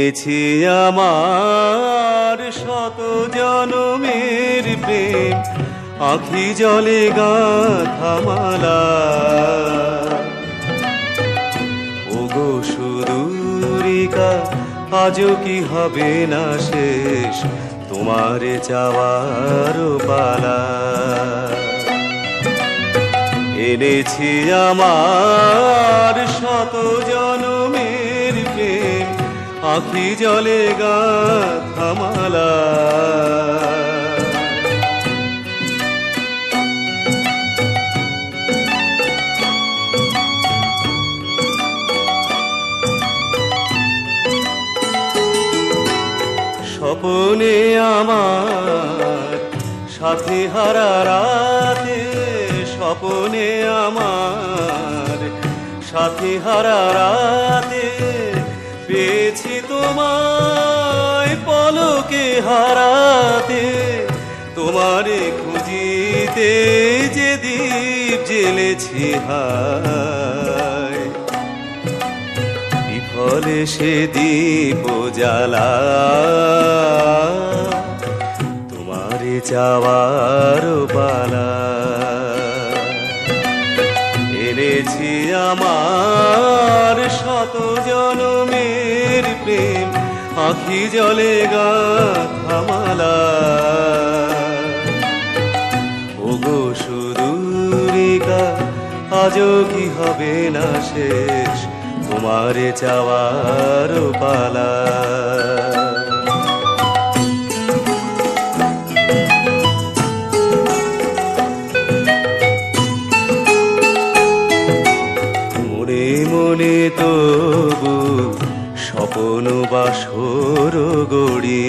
এনেছি আমার শত জনমের প্রেম। আখি জলে গাথামালা ওগো সুদূরিকা, আজও কি হবে না শেষ? তোমারে চাওয়ার পালা। এনেছি আমার শত প্রেম আখি জলে গাথামালা স্বপনে আমার সাথে হারা রাতে স্বপনে আমার সাথে হারা রাতে পেয়েছি তোমায় পলকে হারাতে, তোমারে খুঁজিতে যে দ্বীপ জেলেছি হায়। সে দীপ জ্বালা, তোমারে যাওয়ার পালা। এনেছি আমার শত জনমের প্রেম। আখি জলে গাথামালা ওগো সুদূরিকা, আজও কি হবে না শেষ? তোমারে চাওয়ার পালা। গড়ি।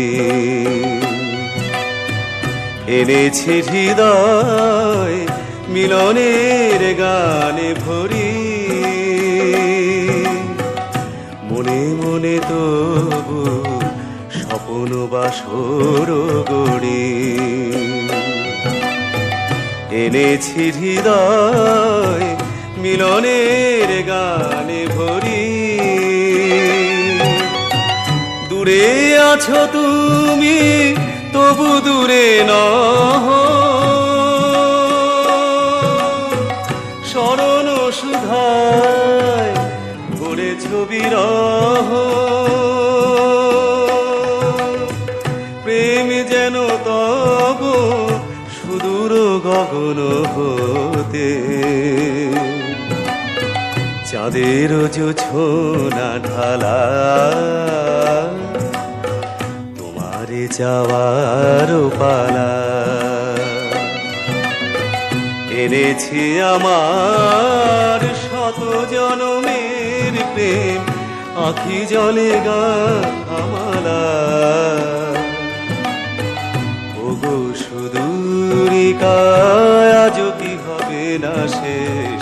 এনেছে হৃদয় মিলনের গানে ভরি। মনে মনে তবু স্বপন বাসর গড়ি। এনেছি হৃদয় মিলনের গানে দূরে আছো তুমি, তবু দূরে ন স্মরণ সুধায় ভরে ছবি প্রেম যেন তব সুদূর গগন হতে। চাঁদের ছোনা ঢালা। তোমারে যাওয়ার পালা এনেছি আমার শত জনমের প্রেম, আখি জলে গা আমালা। ওগো সুদূরিকায় আজও কি হবে না শেষ?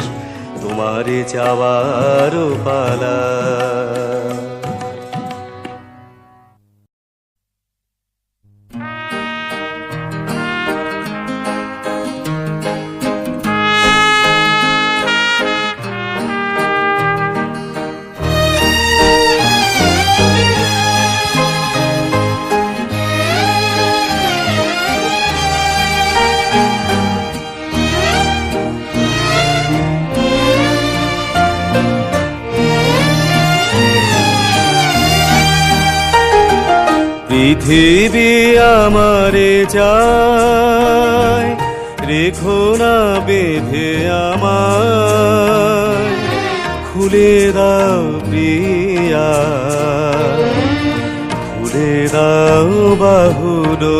তোমারে যাওয়ার পালা পৃথিবী আমারে যায় রেখো না বেঁধে আমার খুলে দাও প্রিয়া, খুলে দাও বাহুলো।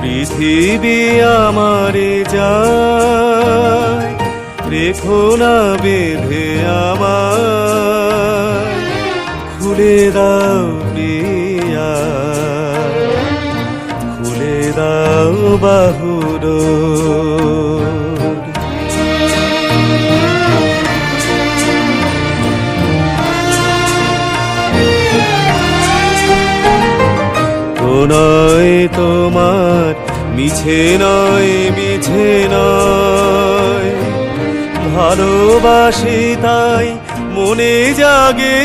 পৃথিবী আমারে যায় রেখো না বেঁধে আমার খুলে দাও প্রিয়া, খুলে দাও বাহুর। নয় তোমার, মিছে নয় মিছে নয়। ভালোবাসি তাই মনে জাগে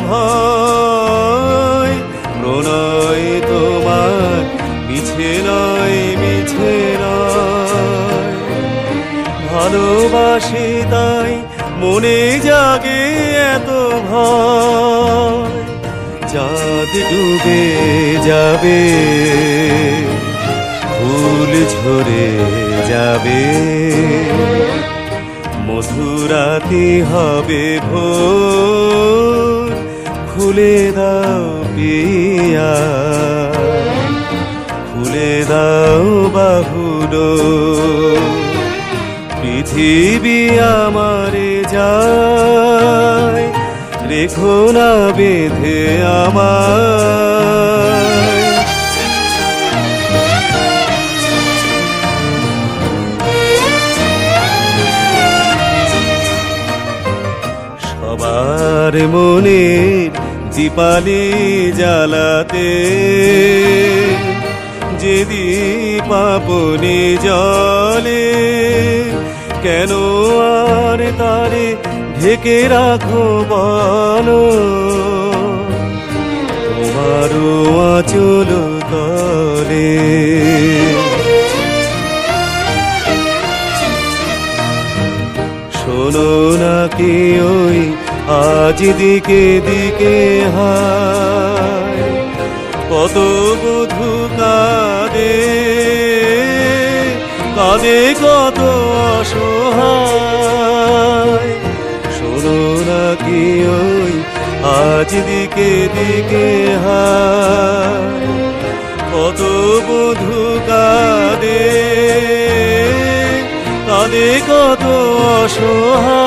ভয়। প্রণয় তোমার, মিছে নয় মিছে নয়। ভালোবাসি তাই মনে জাগে এত ভয়। চাঁদ ডুবে যাবে, ফুল ঝরে যাবে। মধুরাতি হবে ভোর। খুলে দাও পিয়া খুলে দাও বাহুলো পৃথিবী আমারে যায়, রেখো না বেঁধে আমায়। সবার মনে দীপালি জ্বালাতে যদি পাপনি জলে কেন আর তারে ঢেকে রাখো বলো? তোমারও আচল তলে আজ দিকে দিকে কত বধু কাঁদে কাঁদে কত অসহায়। শোনো না কি ওই আজ দিকে দিকে কত বধু কাঁদে কাঁদে কত অসহায়।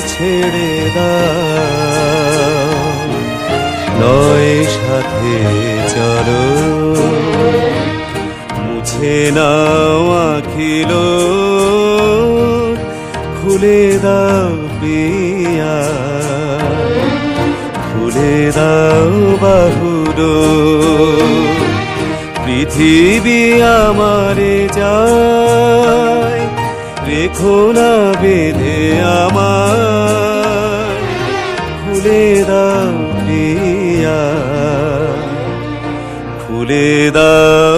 ছেড়ে দাও। নয় সাথে চলো। মুছে নাও আখিল। খুলে দাও পিয়া খুলে দাও বাহুরো পৃথিবী আমারে যায় রেখো না বেঁধে আমার। খুলে দাও প্রিয়া। খুলে দাও